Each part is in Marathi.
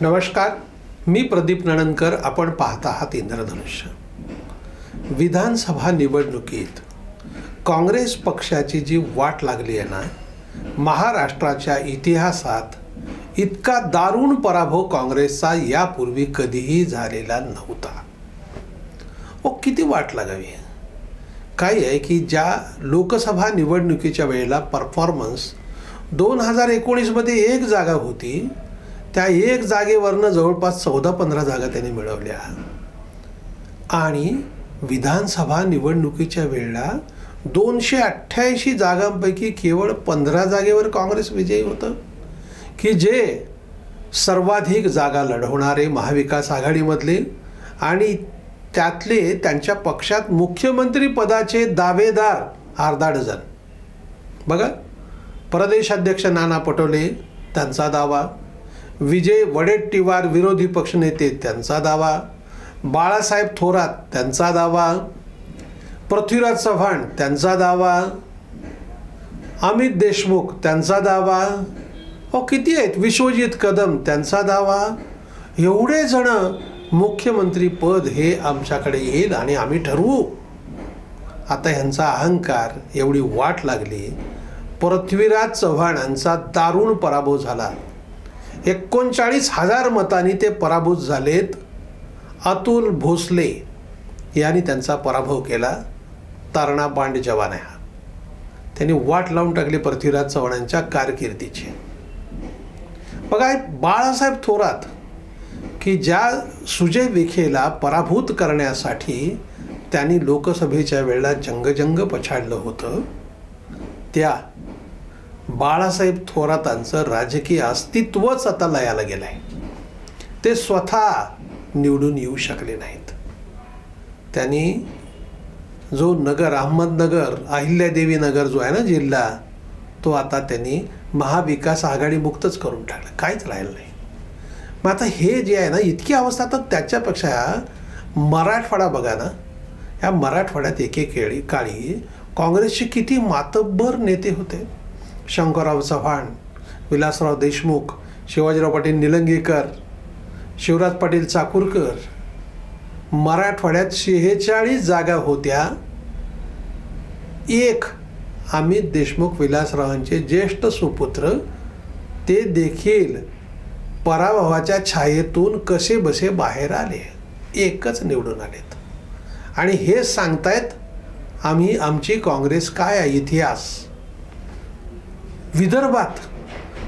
नमस्कार मी प्रदीप नणनकर आपण पाहत आहात इंद्रधनुष्य. विधानसभा निवडणुकीत काँग्रेस पक्षाची जी वाट लागली आहे ना महाराष्ट्राच्या इतिहासात इतका दारुण पराभव काँग्रेसचा यापूर्वी कधीही झालेला नव्हता. ओ किती वाट लागावी? काय आहे की ज्या लोकसभा निवडणुकीच्या वेळेला परफॉर्मन्स दोन हजार एकोणीसमध्ये एक जागा होती त्या एक जागेवरनं जवळपास चौदा पंधरा जागा त्यांनी मिळवल्या. आणि विधानसभा निवडणुकीच्या वेळेला दोनशे अठ्ठ्याऐंशी जागांपैकी केवळ पंधरा जागेवर काँग्रेस विजयी होतं. की जे सर्वाधिक जागा लढवणारे महाविकास आघाडीमधले आणि त्यातले त्यांच्या पक्षात मुख्यमंत्री पदाचे दावेदार अर्धा डझन. बघा प्रदेशाध्यक्ष नाना पटोले त्यांचा दावा. विजय वडेट्टीवार विरोधी पक्षनेते त्यांचा दावा. बाळासाहेब थोरात त्यांचा दावा. पृथ्वीराज चव्हाण त्यांचा दावा. अमित देशमुख त्यांचा दावा. हो किती आहेत? विश्वजित कदम त्यांचा दावा. एवढे जण मुख्यमंत्री पद हे आमच्याकडे येईल आणि आम्ही ठरवू. आता ह्यांचा अहंकार एवढी वाट लागली. पृथ्वीराज चव्हाणांचा दारुण पराभव झाला. एकोणचाळीस हजार मतांनी ते पराभूत झालेत. अतुल भोसले यांनी त्यांचा पराभव केला. तारणा बांड जवान हा. त्यांनी वाट लावून टाकली पृथ्वीराज चव्हाणांच्या कारकिर्दीची. बघा बाळासाहेब थोरात की ज्या सुजय विखेला पराभूत करण्यासाठी त्यांनी लोकसभेच्या वेळेला जंगजंग पछाडलं होतं त्या बाळासाहेब थोरातांचं राजकीय अस्तित्वच आता लयाला गेलं आहे ते स्वतः निवडून येऊ शकले नाहीत. त्यांनी जो नगर अहमदनगर अहिल्यादेवी नगर जो आहे ना जिल्हा तो आता त्यांनी महाविकास आघाडी मुक्तच करून टाकला. काहीच राहिलं नाही. मग आता हे जे आहे ना इतकी अवस्था तर त्याच्यापेक्षा मराठवाडा बघा ना या मराठवाड्यात एकेकाळी काळी काँग्रेसचे किती मातब्बर नेते होते. शंकरराव चव्हाण विलासराव देशमुख शिवाजीराव पाटील निलंगेकर शिवराज पाटील चाकूरकर मराठवाड्यात शेहेचाळीस जागा होत्या. एक अमित देशमुख विलासरावांचे ज्येष्ठ सुपुत्र ते देखील पराभवाच्या छायेतून कसे बसे बाहेर आले. एकच निवडून आलेत. आणि हे सांगतायत आम्ही आमची काँग्रेस काय आहे इतिहास? विदर्भात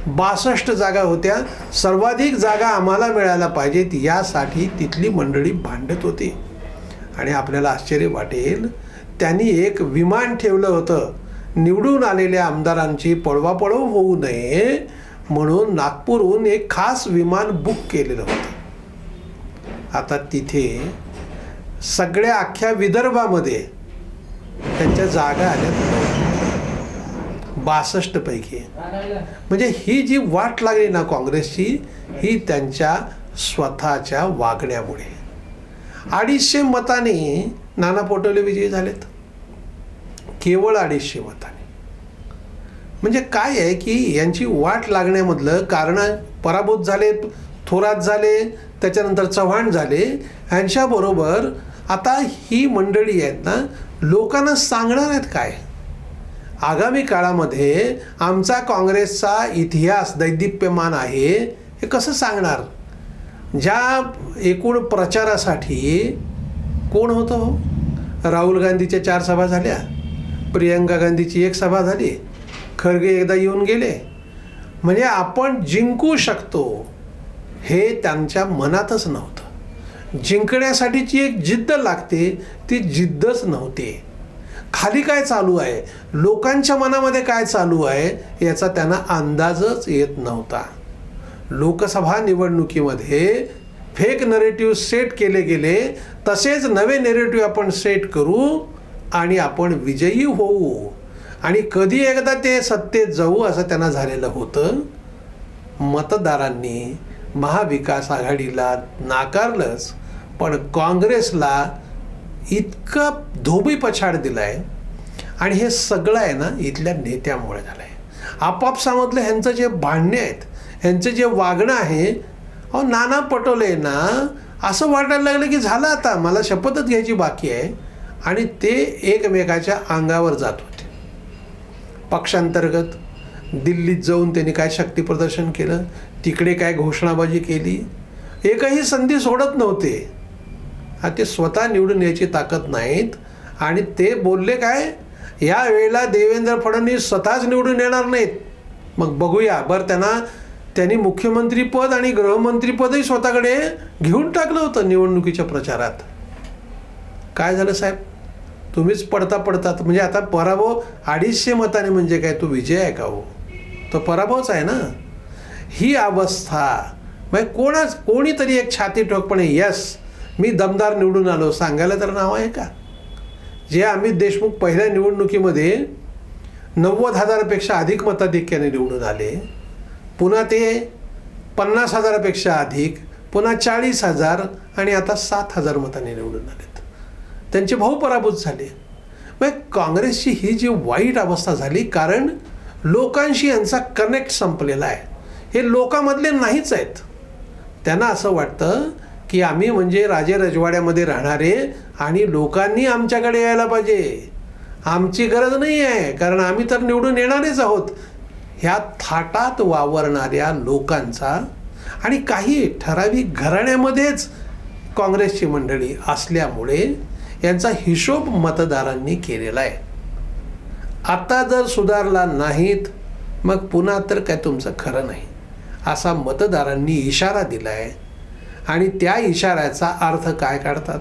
बासष्ट जागा होत्या. सर्वाधिक जागा आम्हाला मिळायला पाहिजेत यासाठी तिथली मंडळी भांडत होती. आणि आपल्याला आश्चर्य वाटेल त्यांनी एक विमान ठेवलं होतं. निवडून आलेल्या आमदारांची पळवापळव होऊ नये म्हणून नागपूरहून एक खास विमान बुक केलेलं होतं. आता तिथे सगळ्या अख्ख्या विदर्भामध्ये त्यांच्या जागा आल्या. बासष्ट पैकी म्हणजे ही जी वाट लागली ना काँग्रेसची ही त्यांच्या स्वतःच्या वागण्यामुळे. अडीचशे मताने नाना पटोले विजयी झालेत. केवळ अडीचशे मताने. म्हणजे काय आहे की यांची वाट लागण्यामधलं कारण पराभूत झाले थोरात झाले त्याच्यानंतर चव्हाण झाले ह्यांच्याबरोबर आता ही मंडळी आहेत ना लोकांना सांगणार आहेत काय? आगामी काळामध्ये आमचा काँग्रेसचा इतिहास दैदिप्यमान आहे हे कसं सांगणार? ज्या एकूण प्रचारासाठी कोण होतं हो? राहुल गांधीच्या चार सभा झाल्या प्रियंका गांधीची एक सभा झाली खरगे एकदा येऊन गेले. म्हणजे आपण जिंकू शकतो हे त्यांच्या मनातच नव्हतं. जिंकण्यासाठीची एक जिद्द लागते ती जिद्दच नव्हती. खाली काय चालू आहे? लोकांच्या मनामध्ये काय चालू आहे? याचा त्यांना अंदाजच येत नव्हता. लोकसभा निवडणुकीमध्ये फेक नरेटिव्ह सेट केले गेले. तसेच नवे नेरेटिव्ह आपण सेट करू आणि आपण विजयी होऊ. आणि कधी एकदा ते सत्तेत जाऊ असं त्यांना झालेलं होतं. मतदारांनी महाविकास आघाडीला नाकारलंच. पण काँग्रेसला इतकं धोबी पछाड दिला आहे आणि हे सगळं आहे ना इथल्या नेत्यामुळे झालं आहे आपापसामधलं ह्यांचं जे भांडणे आहेत ह्यांचं जे वागणं आहे अहो नाना पटोले ना असं वाटायला लागलं की झालं आता मला शपथच घ्यायची बाकी आहे. आणि ते एकमेकाच्या अंगावर जात होते. पक्षांतर्गत दिल्लीत जाऊन त्यांनी काय शक्तीप्रदर्शन केलं तिकडे काय घोषणाबाजी केली एकही संधी सोडत नव्हते. ते स्वतः निवडून यायची ताकद नाहीत. आणि ते बोलले काय? या वेळेला देवेंद्र फडणवीस स्वतःच निवडून येणार नाहीत. मग बघूया. बरं त्यांना त्यांनी मुख्यमंत्रीपद आणि गृहमंत्रीपदही स्वतःकडे घेऊन टाकलं होतं निवडणुकीच्या प्रचारात. काय झालं साहेब? तुम्हीच पडता पडतात. म्हणजे आता पराभव अडीचशे मताने म्हणजे काय? तो विजय आहे का हो? तो पराभवच आहे ना? ही अवस्था. म्हणजे कोणाच कोणीतरी एक छाती ठोकपणे यस मी दमदार निवडून आलो. सांगायला तर नाव आहे का? जे अमित देशमुख पहिल्या निवडणुकीमध्ये नव्वद हजारापेक्षा अधिक मताधिक्याने निवडून आले. पुन्हा ते पन्नास हजारापेक्षा अधिक पुन्हा चाळीस हजार आणि आता सात हजार मताने निवडून आलेत. त्यांचे भाऊ पराभूत झाले. मग काँग्रेसची ही जी वाईट अवस्था झाली कारण लोकांशी यांचा कनेक्ट संपलेला आहे. हे लोकांमधले नाहीच आहेत. त्यांना असं वाटतं की आम्ही म्हणजे राजे रजवाड्यामध्ये राहणारे आणि लोकांनी आमच्याकडे यायला पाहिजे. आमची गरज नाही आहे कारण आम्ही तर निवडून येणारेच आहोत. ह्या थाटात वावरणाऱ्या लोकांचा आणि काही ठराविक घराण्यामध्येच काँग्रेसची मंडळी असल्यामुळे यांचा हिशोब मतदारांनी केलेला आहे. आता जर सुधारला नाहीत मग पुन्हा तर काय तुमचं खरं नाही असा मतदारांनी इशारा दिला आहे आणि त्या इशाऱ्याचा अर्थ काय काढतात?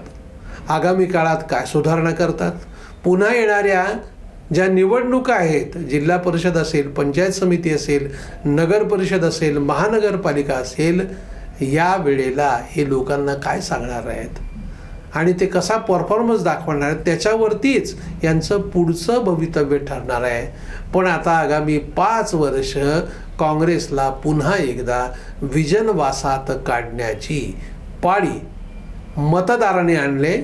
आगामी काळात काय सुधारणा करतात? पुन्हा येणाऱ्या ज्या निवडणुका आहेत जिल्हा परिषद असेल पंचायत समिती असेल नगर परिषद असेल महानगरपालिका असेल या वेळेला हे लोकांना काय सांगणार आहेत? आणि ते कसा परफॉर्मन्स दाखवणार आहेत त्याच्यावरतीच यांचं पुढचं भवितव्य ठरणार आहे. पण आता आगामी पाच वर्ष काँग्रेसला पुन्हा एकदा विजनवासात काढण्याची पाळी मतदाराने आणले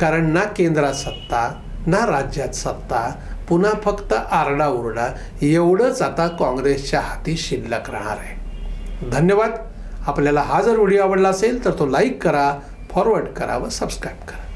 कारण ना केंद्रात सत्ता ना राज्यात सत्ता पुन्हा फक्त आरडाओरडा एवढंच आता काँग्रेसच्या हाती शिल्लक राहणार आहे. धन्यवाद. आपल्याला हा जर व्हिडिओ आवडला असेल तर तो लाईक करा फॉरवर्ड करा व सबस्क्राईब करा.